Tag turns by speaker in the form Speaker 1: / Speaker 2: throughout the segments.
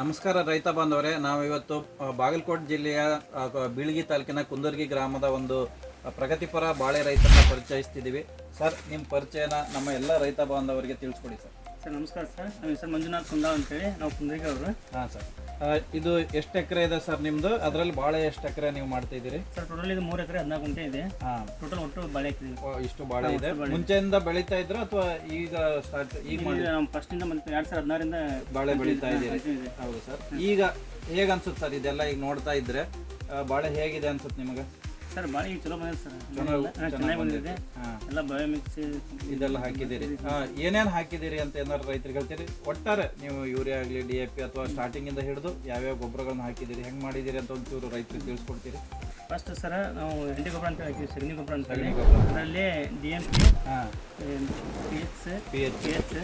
Speaker 1: ನಮಸ್ಕಾರ ರೈತ ಬಾಂಧವರೇ. ನಾವು ಇವತ್ತು ಆ, ಬಾಗಲಕೋಟೆ ಜಿಲ್ಲೆಯ ಬೀಳಗಿ ತಾಲೂಕಿನ ಕುಂದರ್ಗಿ ಗ್ರಾಮದ ಒಂದು ಪ್ರಗತಿಪರ ಬಾಳೆ ರೈತರನ್ನ ಪರಿಚಯಿಸ್ತಿದ್ದೀವಿ. ಸರ್ ನಿಮ್ಮ ಪರಿಚಯನ ನಮ್ಮ ಎಲ್ಲ ರೈತ ಬಾಂಧವರಿಗೆ ತಿಳಿಸ್ಕೊಡಿ ಸರ್.
Speaker 2: ಸರ್ ನಮಸ್ಕಾರ ಸರ್. ನಮ್ಮ ಹೆಸರು ಮಂಜುನಾಥ್ ಸುಂದಾವ್ ಅಂತೇಳಿ. ನಾವು ಕುಂದರ್ಗಿ ಅವರು.
Speaker 1: ಹಾಂ ಸರ್. ಇದು ಎಷ್ಟು ಎಕರೆ ಇದೆ ಸರ್ ನಿಮ್ಮದು ಅದರಲ್ಲಿ ಬಾಳೆ ಎಷ್ಟು ಎಕರೆ ನೀವು ಮಾಡ್ತಾ ಇದ್ದೀರಿ?
Speaker 2: ಸರ್ ಟೋಟಲ್ ಇದು ಮೂರು ಎಕರೆ ಹದಿನಾಲ್ಕು ಗುಂಟೆ ಇದೆ.
Speaker 1: ಹಾಂ.
Speaker 2: ಟೋಟಲ್ ಒಟ್ಟು ಬಾಳೆ ಹಾಕಿದ್ದೀವಿ
Speaker 1: ಇಷ್ಟು ಬಾಳೆ ಇದೆ. ಮುಂಚೆಯಿಂದ ಬೆಳೀತಾ ಇದ್ರು ಅಥವಾ ಈಗ ಸ್ಟಾರ್ಟ್ ಈಗ ಮಾಡಿ
Speaker 2: ಈಗ ನಾವು ಫಸ್ಟಿಂದ ಮತ್ತೆ ಎರಡು ಸಾವಿರದ ಹದಿನಾರಿಂದ
Speaker 1: ಬಾಳೆ ಬೆಳೀತಾ ಇದ್ದೀರಿ.
Speaker 2: ಇದೆ.
Speaker 1: ಹೌದು ಸರ್. ಈಗ ಹೇಗೆ ಅನ್ಸುತ್ತೆ ಸರ್ ಇದೆಲ್ಲ ಈಗ ನೋಡ್ತಾ ಇದ್ರೆ? ಆ, ಬಾಳೆ ಹೇಗಿದೆ ಅನ್ಸುತ್ತೆ ನಿಮಗೆ?
Speaker 2: ಸರ್ ಬಾಳೆ ಚಲೋ ಬಂದಿದೆ ಸರ್.
Speaker 1: ಚೆನ್ನಾಗಿ
Speaker 2: ಬಂದಿದೆ. ಎಲ್ಲ ಬಯೋಮಿಕ್ಸ್
Speaker 1: ಇದೆಲ್ಲ ಹಾಕಿದ್ದೀರಿ. ಏನೇನ್ ಹಾಕಿದ್ದೀರಿ ಅಂತ ಏನಾದ್ರು ರೈತರಿಗೆ ಹೇಳ್ತೀರಿ? ಒಟ್ಟಾರೆ ನೀವು ಯೂರಿಯಾ ಆಗಲಿ ಡಿ ಎ ಪಿ ಅಥವಾ ಸ್ಟಾರ್ಟಿಂಗ್ ಇಂದ ಹಿಡಿದು ಯಾವ್ಯಾವ ಗೊಬ್ಬರಗಳನ್ನ ಹಾಕಿದ್ದೀರಿ ಹೆಂಗೆ ಮಾಡಿದ್ದೀರಿ ಅಂತ ಒಂಚೂರು ರೈತರಿಗೆ ತಿಳಿಸ್ಕೊಡ್ತೀರಿ.
Speaker 2: ಫಸ್ಟ್ ಸರ್ ನಾವು ಎಂಟಿ ಗೊಬ್ಬರ ಅಂತ ಹಾಕಿವಿ ಸಗಣಿ ಗೊಬ್ಬರ ಅಂತ ಹೇಳಿ. ಅದರಲ್ಲಿ ಡಿ ಎಂ ಪಿ
Speaker 1: ಹಾ.
Speaker 2: P H
Speaker 1: P H
Speaker 2: P H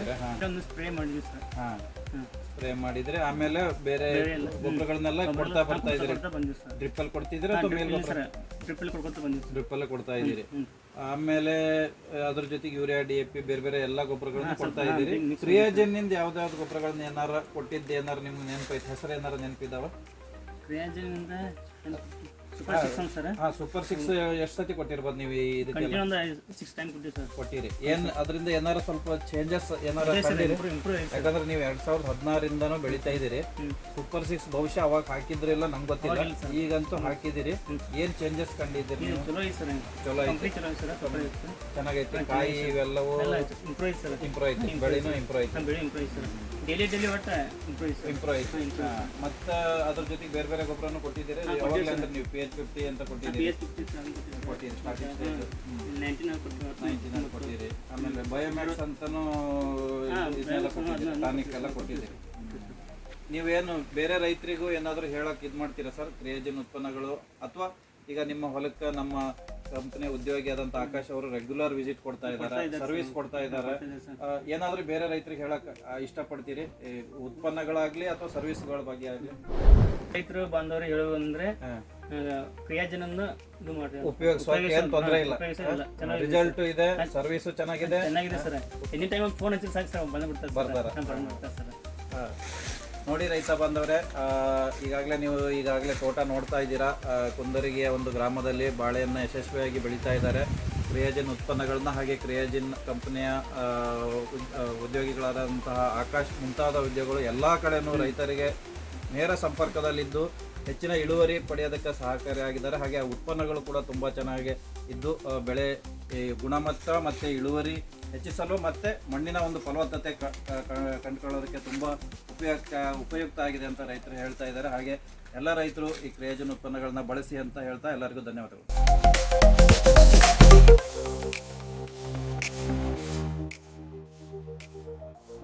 Speaker 2: ಒಂದು ಸ್ಪ್ರೇ ಮಾಡಿದ್ವಿ ಸರ್.
Speaker 1: ಹಾಂ. ಸ್ಪ್ರೇ ಮಾಡಿದ್ರೆ ಆಮೇಲೆ ಬೇರೆ. ಗೊಬ್ಬರಗಳನ್ನೆಲ್ಲ ಕೊಡ್ತಾ ಬರ್ತಾ
Speaker 2: ಸರ್.
Speaker 1: ಡ್ರಿಪ್ ಅಲ್ಲಿ ಕೊಡ್ತಿದ್ರೆ ಅಥವಾ ಮೇಲ್ ಡ್ರಿಪ್ ಅಲ್ಲೇ ಕೊಡ್ತಾ ಇದ್ದೀರಿ. ಆಮೇಲೆ ಅದ್ರ ಜೊತೆಗೆ ಯೂರಿಯಾ ಡಿ ಎ ಪಿ ಬೇರೆ ಬೇರೆ ಎಲ್ಲ ಗೊಬ್ಬರಗಳನ್ನ ಕೊಡ್ತಾ ಇದ್ದೀರಿ. ಕ್ರಿಯಾಜನ್ನಿಂದ ಯಾವ್ದಾವ್ದು ಗೊಬ್ಬರಗಳನ್ನ ಏನಾರ ಕೊಟ್ಟಿದ್ದೆ ಏನಾರ ನಿಮ್ಗೆ ನೆನಪೈತೆ ಹೆಸರು ಏನಾರ ನೆನಪಿದಾವ?
Speaker 2: ಕ್ರಿಯಾಜಿನಿಂದ ಸೂಪರ್ ಸಿಕ್ಸ್ ಅಂತ ಸರ್?
Speaker 1: ಹಾ ಸೂಪರ್ ಸಿಕ್ಸ್ ಎಷ್ಟು ಸತಿ ಕೊಟ್ಟಿರ್ಬೋದು ನೀವು ಈ ಇದಕ್ಕೆಲ್ಲ?
Speaker 2: ಕಂಟಿನ್ಯೂ ಒಂದು ಸಿಕ್ಸ್ ಟೈಮ್ ಕೊಟ್ಟಿವಿ ಸರ್.
Speaker 1: ಕೊಟ್ಟಿರಿ. ಏನ್ ಅದರಿಂದ ಏನಾರ ಸ್ವಲ್ಪ ಚೇಂಜಸ್ ಏನಾರ
Speaker 2: ಅದೇ ಸರ್
Speaker 1: ಕಂಡಿರಿ?
Speaker 2: ಇಂಪ್ರೂವ್ ಇಂಪ್ರೂವ್
Speaker 1: ಯಾಕಂದ್ರೆ ನೀವು ಎರಡ್ ಸಾವಿರದ ಹದಿನಾರಿಂದನೂ ಬೆಳಿತಾ ಇದ್ದೀರಿ. ಸೂಪರ್ ಸಿಕ್ಸ್ ಬಹುಶಃ ಅವಾಗ ಹಾಕಿದ್ರಿಲ್ಲ ನಂಗೆ ಗೊತ್ತಿಲ್ಲ. ಈಗಂತೂ ಹಾಕಿದಿರಿ ಏನ್ ಚೇಂಜಸ್ ಕಂಡಿದ್ದೀರಿ ನೀವು?
Speaker 2: ಚಲೋ ಐತೆ ಸರ್
Speaker 1: ಚಲೋ ಐತಿ
Speaker 2: ಕಂಪ್ಲೀಟ್ ಚಲೋ ಐತೆ ಸರ್ ಸೂಪರ್ ಐತೆ
Speaker 1: ಚೆನ್ನಾಗೈತಿ. ಕಾಯಿ ಇವೆಲ್ಲವೂ
Speaker 2: ಎಲ್ಲ ಇಂಪ್ರೂವ್ ಐತೆ ಸರ್
Speaker 1: ಇಂಪ್ರೂವ್ ಐತಿ ಬೆಳೆನೂ ಇಂಪ್ರೂವ್ ಐತಿ
Speaker 2: ನಮ್ಮ ಬೆಳೆ ಇಂಪ್ರೂವ್ ಐತೆ ಸರ್. ಡೈಲಿ ಡೈಲಿ ಒಟ್ಟು ಇಂಪ್ರೂವ್ ಐತೆ ಸರ್.
Speaker 1: ಇಂಪ್ರೂವ್ ಐತಿ ಹಾ. ಮತ್ತ ಅದ್ರ ಜೊತೆಗೆ ಬೇರೆ ಬೇರೆ ಗೊಬ್ಬರನು ಕೊಟ್ಟಿದ್ದೀರಿ? ಯಾವಾಗಲೇ ಅಂದ್ರೆ ನೀವು ಪಿ ಎಚ್ ಫಿಫ್ಟಿ ಅಂತ ಕೊಟ್ಟಿದ್ದೀರಿ. ಕೊಟ್ಟಿರಿ ಸ್ಟಾರ್ಟಿಂಗ್
Speaker 2: ನೈನ್ಟೀನ್
Speaker 1: ಕೊಟ್ಟಿದ್ದೀರಿ. ಆಮೇಲೆ ಬಯೋಮ್ಯಾಟ್ಸ್ ಅಂತನೂ ಇದನ್ನೆಲ್ಲ ಕೊಟ್ಟಿದ್ದೀರಿ ಟಾನಿಕ್ ಎಲ್ಲ ಕೊಟ್ಟಿದ್ದೀರಿ. ನೀವೇನು ಬೇರೆ ರೈತರಿಗೂ ಏನಾದರೂ ಹೇಳಕ್ ಇದು ಮಾಡ್ತೀರಾ ಸರ್? ಕ್ರಿಯೇಜನ್ ಉತ್ಪನ್ನಗಳು ಅಥವಾ ಈಗ ನಿಮ್ಮ ಹೊಲಕ್ಕೆ ನಮ್ಮ ಕಂಪನಿ ಉದ್ಯೋಗಿ ಆದಂತ ಆಕಾಶ್ ಅವರು ರೆಗ್ಯುಲರ್ ವಿಸಿಟ್ ಕೊಡ್ತಾ ಇದ್ದಾರೆ ಸರ್ವಿಸ್ ಕೊಡ್ತಾ ಇದ್ದಾರೆ ಏನಾದರೂ ಬೇರೆ ರೈತರಿಗೆ ಹೇಳಕ್ ಇಷ್ಟಪಡ್ತೀರಿ? ಉತ್ಪನ್ನಗಳಾಗ್ಲಿ ಅಥವಾ ಸರ್ವಿಸ್ಗಳ ಬಗ್ಗೆ ಆಗಲಿ?
Speaker 2: ರೈತರು ಬಂದವರು ಹೇಳುವಂದ್ರೆ ಕ್ರಿಯಾಜನನ್ನು ಇದು ಮಾಡ್ರಿ
Speaker 1: ಉಪಯೋಗಿಸೋಕೆ ಏನು ತೊಂದರೆ ಇಲ್ಲ. ರಿಸಲ್ಟ್ ಇದೆ ಸರ್ವಿಸು ಚೆನ್ನಾಗಿದೆ.
Speaker 2: ಚೆನ್ನಾಗಿದೆ ಸರ್. ಎನಿ ಟೈಮ್ ಫೋನ್ ಹಚ್ಚಿ ಸಾಕು ಸರ್ ಬಂದ್ಬಿಡ್ತಾರೆ
Speaker 1: ಬರ್ತಾರೆ.
Speaker 2: ಸರ್.
Speaker 1: ಹಾ. ನೋಡಿ ರೈತ ಬಂದವರೇ ಈಗಾಗಲೇ ನೀವು ಈಗಾಗಲೇ ತೋಟ ನೋಡ್ತಾ ಇದ್ದೀರಾ. ಕುಂದರಿಗೆ ಕುಂದರಿಗೆಯ ಒಂದು ಗ್ರಾಮದಲ್ಲಿ ಬಾಳೆಯನ್ನು ಯಶಸ್ವಿಯಾಗಿ ಬೆಳೀತಾ ಇದ್ದಾರೆ. ಕ್ರಿಯಾಜಿನ್ ಉತ್ಪನ್ನಗಳನ್ನ ಹಾಗೆ ಕ್ರಿಯಾಜಿನ್ ಕಂಪನಿಯ ಉದ್ಯೋಗಿಗಳಾದಂತಹ ಆಕಾಶ್ ಮುಂತಾದ ಉದ್ಯೋಗಗಳು ಎಲ್ಲ ಕಡೆನೂ ರೈತರಿಗೆ ನೇರ ಸಂಪರ್ಕದಲ್ಲಿದ್ದು ಹೆಚ್ಚಿನ ಇಳುವರಿ ಪಡೆಯೋದಕ್ಕೆ ಸಹಕಾರಿಯಾಗಿದ್ದಾರೆ. ಹಾಗೆ ಆ ಉತ್ಪನ್ನಗಳು ಕೂಡ ತುಂಬ ಚೆನ್ನಾಗಿ ಇದ್ದು ಬೆಳೆ ಗುಣಮಟ್ಟ ಮತ್ತು ಇಳುವರಿ ಹೆಚ್ಚಿಸಲು ಮತ್ತು ಮಣ್ಣಿನ ಒಂದು ಫಲವತ್ತತೆ ಕಂಡುಕೊಳ್ಳೋದಕ್ಕೆ ತುಂಬ ಉಪಯುಕ್ತ ಉಪಯುಕ್ತ ಆಗಿದೆ ಅಂತ ರೈತರು ಹೇಳ್ತಾ ಇದ್ದಾರೆ. ಹಾಗೆ ಎಲ್ಲ ರೈತರು ಈ ಕ್ರಿಯೋಜನ್ ಉತ್ಪನ್ನಗಳನ್ನ ಬಳಸಿ ಅಂತ ಹೇಳ್ತಾ ಎಲ್ಲರಿಗೂ ಧನ್ಯವಾದಗಳು.